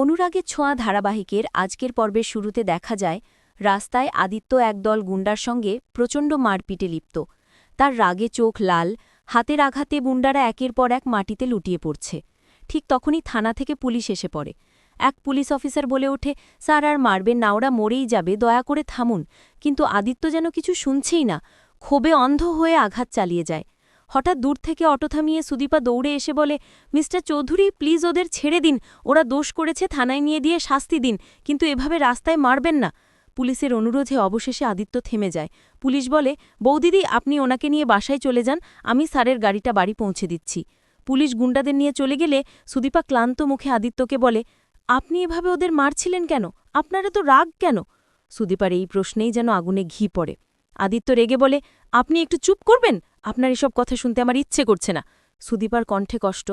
অনুরাগের ছোঁয়া ধারাবাহিকের আজকের পর্বের শুরুতে দেখা যায়, রাস্তায় আদিত্য একদল গুন্ডার সঙ্গে প্রচণ্ড মারপিটে লিপ্ত। তার রাগে চোখ লাল, হাতের আঘাতে গুন্ডারা একের পর এক মাটিতে লুটিয়ে পড়ছে। ঠিক তখনই থানা থেকে পুলিশ এসে পড়ে। এক পুলিশ অফিসার বলে ওঠে, স্যার, আর মারবেন না, ওরা মরেই যাবে, দয়া করে থামুন। কিন্তু আদিত্য যেন কিছু শুনছেই না, ক্ষোভে অন্ধ হয়ে আঘাত চালিয়ে যায়। হঠাৎ দূর থেকে অটো থামিয়ে সুদীপা দৌড়ে এসে বলে, মিস্টার চৌধুরী, প্লিজ ওদের ছেড়ে দিন। ওরা দোষ করেছে, থানায় নিয়ে দিয়ে শাস্তি দিন। কিন্তু এভাবে রাস্তায় মারবেন না। পুলিশের অনুরোধে অবশেষে আদিত্য থেমে যায়। পুলিশ বলে, বৌদিদি, আপনি ওনাকে নিয়ে বাসায় চলে যান। আমি স্যারের গাড়িটা বাড়ি পৌঁছে দিচ্ছি। পুলিশ গুন্ডাদের নিয়ে চলে গেলে সুদীপা ক্লান্ত মুখে আদিত্যকে বলে, আপনি এভাবে ওদের মারছিলেন কেন? আপনারা তো রাগ কেন? সুদীপার এই প্রশ্নেই যেন আগুনে ঘি পড়ে। আদিত্য রেগে বলে, আপনি একটু চুপ করবেন? আপনার এসব কথা শুনতে আমার ইচ্ছে করছে না। সুদীপার কণ্ঠে কষ্ট।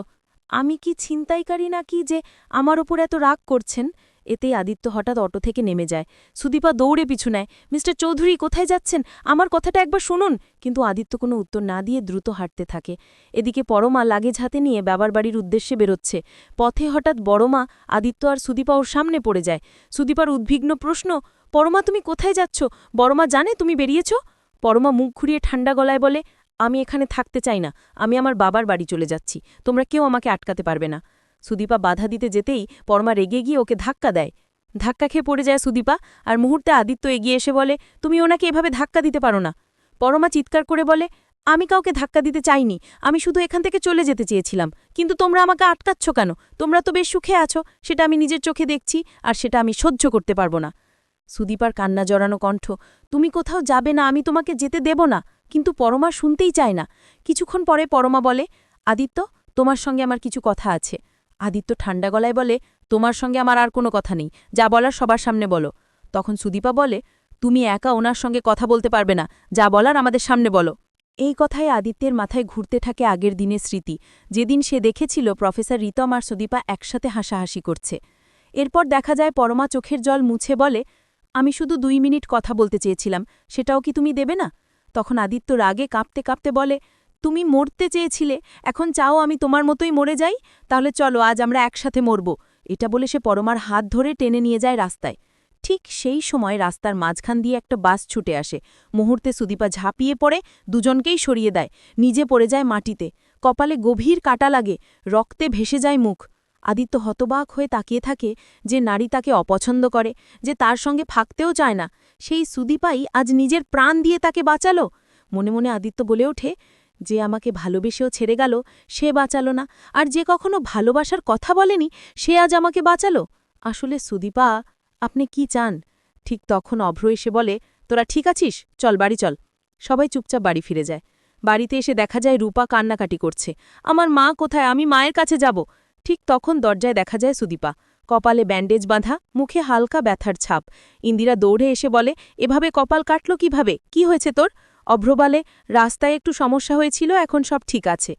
আমি কি ছিনতাইকারী নাকি যে আমার ওপর এত রাগ করছেন? এতেই আদিত্য হঠাৎ অটো থেকে নেমে যায়। সুদীপা দৌড়ে পিছু নেয়। মিস্টার চৌধুরী, কোথায় যাচ্ছেন? আমার কথাটা একবার শুনুন। কিন্তু আদিত্য কোনো উত্তর না দিয়ে দ্রুত হাঁটতে থাকে। এদিকে পরমা লাগেজ হাতে নিয়ে বাবার বাড়ির উদ্দেশ্যে বেরোচ্ছে। পথে হঠাৎ বড়মা, আদিত্য আর সুদীপা ওর সামনে পড়ে যায়। সুদীপার উদ্বিগ্ন প্রশ্ন, পরমা, তুমি কোথায় যাচ্ছ? বড়মা জানে তুমি বেরিয়েছ? পরমা মুখ ঘুরিয়ে ঠান্ডা গলায় বলে আমি এখানে থাকতে চাই না। আমি আমার বাবার বাড়ি চলে যাচ্ছি। তোমরা কেউ আমাকে আটকাতে পারবে না। সুদীপা বাধা দিতে যেতেই পরমা রেগে গিয়ে ওকে ধাক্কা দেয়। ধাক্কা খেয়ে পড়ে যায় সুদীপা, আর মুহূর্তে আদিত্য এগিয়ে এসে বলে, তুমি ওনাকে এভাবে ধাক্কা দিতে পারো না। পরমা চিৎকার করে বলে, আমি কাউকে ধাক্কা দিতে চাইনি। আমি শুধু এখান থেকে চলে যেতে চেয়েছিলাম। কিন্তু তোমরা আমাকে আটকাচ্ছ কেন? তোমরা তো বেশ সুখে আছো। সেটা আমি নিজের চোখে দেখছি, আর সেটা আমি সহ্য করতে পারব না। সুদীপার কান্না জড়ানো কণ্ঠ, তুমি কোথাও যাবে না, আমি তোমাকে যেতে দেব না। কিন্তু পরমা শুনতেই চায় না। কিছুক্ষণ পরে পরমা বলে, আদিত্য, তোমার সঙ্গে আমার কিছু কথা আছে। আদিত্য ঠান্ডা গলায় বলে, তোমার সঙ্গে আমার আর কোনো কথা নেই। যা বলার সবার সামনে বলো। তখন সুদীপা বলে, তুমি একা ওনার সঙ্গে কথা বলতে পারবে না। যা বলার আমাদের সামনে বলো। এই কথায় আদিত্যের মাথায় ঘুরতে থাকে আগের দিনের স্মৃতি। যেদিন সে দেখেছিল প্রফেসর রিতম আর সুদীপা একসাথে হাসাহাসি করছে। এরপর দেখা যায় পরমা চোখের জল মুছে বলে, আমি শুধু দুই মিনিট কথা বলতে চেয়েছিলাম। সেটাও কি তুমি দেবে না? তখন আদিত্য রাগে কাঁপতে কাঁপতে বলে, তুমি মরতে চেয়েছিলে, এখন চাও আমি তোমার মতোই মরে যাই? তাহলে চলো, আজ আমরা একসাথে মরব। এটা বলে সে পরমার হাত ধরে টেনে নিয়ে যায় রাস্তায়। ঠিক সেই সময় রাস্তার মাঝখান দিয়ে একটা বাস ছুটে আসে। মুহূর্তে সুদীপা ঝাঁপিয়ে পড়ে, দুজনকেই সরিয়ে দেয়। নিজে পড়ে যায় মাটিতে। কপালে গভীর কাটা লাগে। রক্তে ভেসে যায় মুখ। আদিত্য হতবাক হয়ে তাকিয়ে থাকে যে নারী তাকে অপছন্দ করে, যে তার সঙ্গে ফাঁকতেও চায় না। সেই সুদীপাই আজ নিজের প্রাণ দিয়ে তাকে বাঁচালো। মনে মনে আদিত্য বলে ওঠে, যে আমাকে ভালোবেসেও ছেড়ে গেল, সে বাঁচালো না। আর যে কখনো ভালোবাসার কথা বলেনি, সে আজ আমাকে বাঁচালো। আসলে সুদীপা, আপনি কি চান? ঠিক তখন অভ্র এসে বলে, তোরা ঠিক আছিস? চল, বাড়ি চল। সবাই চুপচাপ বাড়ি ফিরে যায়। বাড়িতে এসে দেখা যায় রূপা কান্নাকাটি করছে। আমার মা কোথায়? আমি মায়ের কাছে যাব। ঠিক তখন দরজায় দেখা যায় সুদীপা। কপালে ব্যান্ডেজ বাঁধা, মুখে হালকা ব্যথার ছাপ। ইন্দিরা দৌড়ে এসে বলে, এভাবে কপাল কাটল কীভাবে? কি হয়েছে তোর? অভ্রবালে রাস্তায় একটু সমস্যা হয়েছিল, এখন সব ঠিক আছে।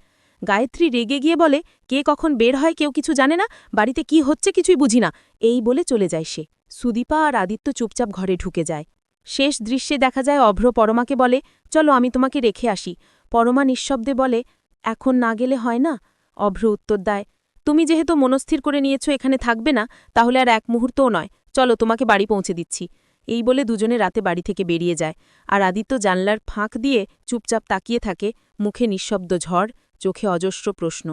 গায়ত্রী রেগে গিয়ে বলে, কে কখন বের হয় কেউ কিছু জানে না? বাড়িতে কি হচ্ছে কিছুই বুঝি না। এই বলে চলে যায় সে। সুদীপা আর আদিত্য চুপচাপ ঘরে ঢুকে যায়। শেষ দৃশ্যে দেখা যায় অভ্র পরমাকে বলে, চলো আমি তোমাকে রেখে আসি। পরমা নিঃশব্দে বলে, এখন না গেলে হয় না? অভ্র উত্তর দেয় তুমি যেহেতু মনস্থির করে নিয়েছ এখানে থাকবে না, তাহলে আর এক মুহূর্তও নয়। চলো তোমাকে বাড়ি পৌঁছে দিচ্ছি। এই বলে দুজনে রাতে বাড়ি থেকে বেরিয়ে যায়। আর আদিত্য জানলার ফাঁক দিয়ে চুপচাপ তাকিয়ে থাকে, মুখে নিঃশব্দ ঝড়, চোখে অজস্র প্রশ্ন।